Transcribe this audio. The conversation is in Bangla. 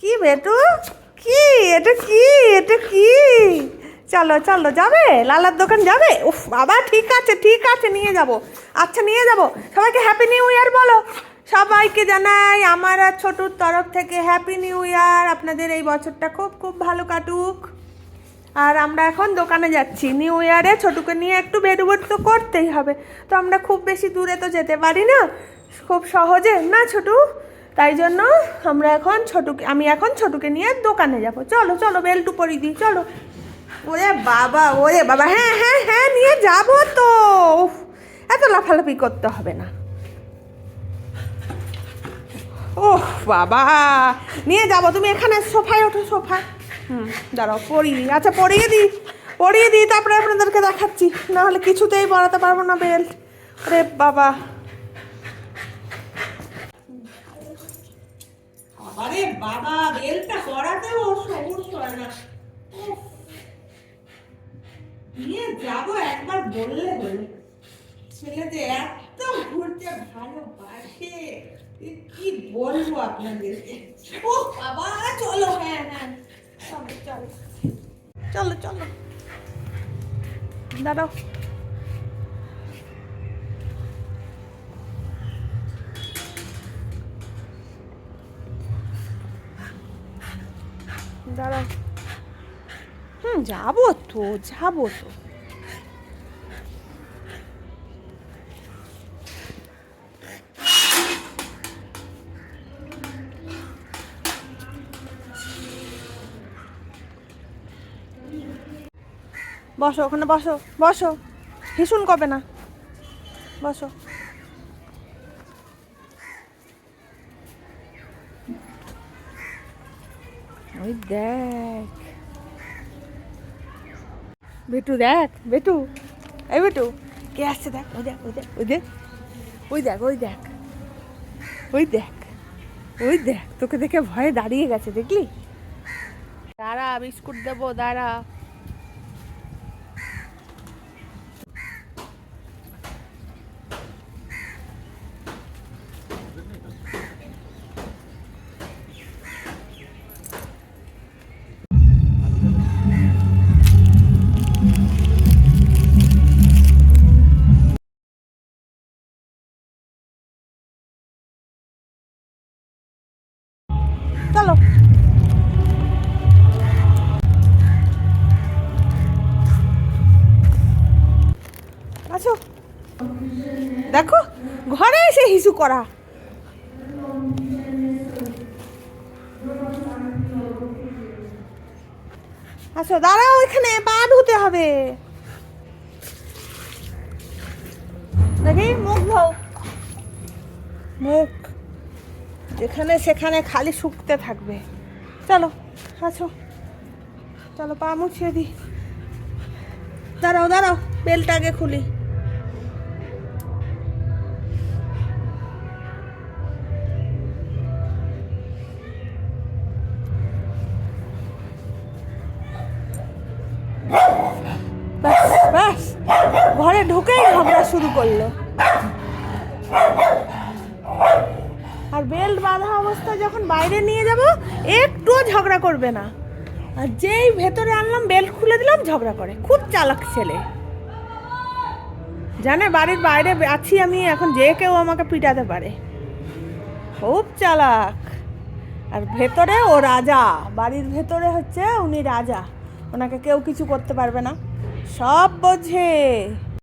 কি বেটু? কি? এটা কি? এটা কি? চলো চলো, যাবে? লালার দোকান যাবে? উফ, বাবা, ঠিক আছে ঠিক আছে, নিয়ে যাব। আচ্ছা নিয়ে যাব। সবাইকে হ্যাপি নিউ ইয়ার বলো। সবাইকে জানাই, আমার আর ছোটুর তরফ থেকে হ্যাপি নিউ ইয়ার আপনাদের এই বছরটা খুব খুব ভালো কাটুক। আর আমরা এখন দোকানে যাচ্ছি। নিউ ইয়ারে ছোটুকে নিয়ে একটু বেরোবের তো করতেই হবে। তো আমরা খুব বেশি দূরে তো যেতে পারি না। খুব সহজে, না ছোটু? তাই জন্য আমরা এখন ছোটুকে, আমি এখন ছোটুকে নিয়ে দোকানে যাব। চলো চলো, বেল্টু পরিয়ে দিই, চলো। ওরে বাবা ওরে বাবা হ্যাঁ হ্যাঁ হ্যাঁ নিয়ে যাব তো। এত লাফালাফি করতে হবে না। ও বাবা, নিয়ে যাব, তুমি এখানে সোফায় ওঠো, সোফায়। হুম, দাঁড়াও, পরিয়ে দিই। আচ্ছা পরিয়ে দিই পরিয়ে দিই, তারপরে আপনাদেরকে দেখাচ্ছি। নাহলে কিছুতেই পড়াতে পারব না বেল্ট। রে বাবা। আরে বাবা, বেলটা পড়াতেও সমস্যা হয় না। নিয়ে যাব একবার বললে হলো। ছেলে যে এত ঘুরতে ভালোবাসে। কি বলব আপনাদেরকে? ও বাবা, চলো। হ্যাঁ হ্যাঁ। চলো চলো। চলো চলো। দাঁড়াও। দাঁড়াও হুম যাব তো যাব তো। বসো ওখানে বসো বসো। ভীষণ কবে না? বসো। ওই দেখ। বেটু দেখ, বেটু। এই বেটু, কে আসছে দেখ, ওই দেখ ওই দেখ ওই দেখ। ওই দেখ ওই দেখ। ওই দেখ ওই দেখ। তোকে দেখে ভয়ে দাঁড়িয়ে গেছে, দেখলি? দাঁড়া, বিস্কুট দেবো, দাঁড়া। চলো। আছো দেখো, ঘরে এসে হিসু করা। আচ্ছা দাঁড়াও, এখানে পা ধুতে হবে। দেখি, মুখ ধো মুখ। যেখানে সেখানে খালি শুকতে থাকবে। চলো, আছো। চলো, পা মুছিয়ে দিই দাঁড়াও দাঁড়াও, বেলটা আগে খুলি। ঘরে ঢুকেই ঝগড়া শুরু করল। আর বেল্ট বাঁধা অবস্থায় যখন বাইরে নিয়ে যাব, একটুও ঝগড়া করবে না। আর যেই ভেতরে আনলাম, বেল্ট খুলে দিলাম, ঝগড়া করে। খুব চালাক ছেলে। জানে বাড়ির বাইরে আছি আমি, এখন যে কেউ আমাকে পিটাতে পারে। খুব চালাক। আর ভেতরে ও রাজা। বাড়ির ভেতরে হচ্ছে উনি রাজা। ওনাকে কেউ কিছু করতে পারবে না। সব বোঝে।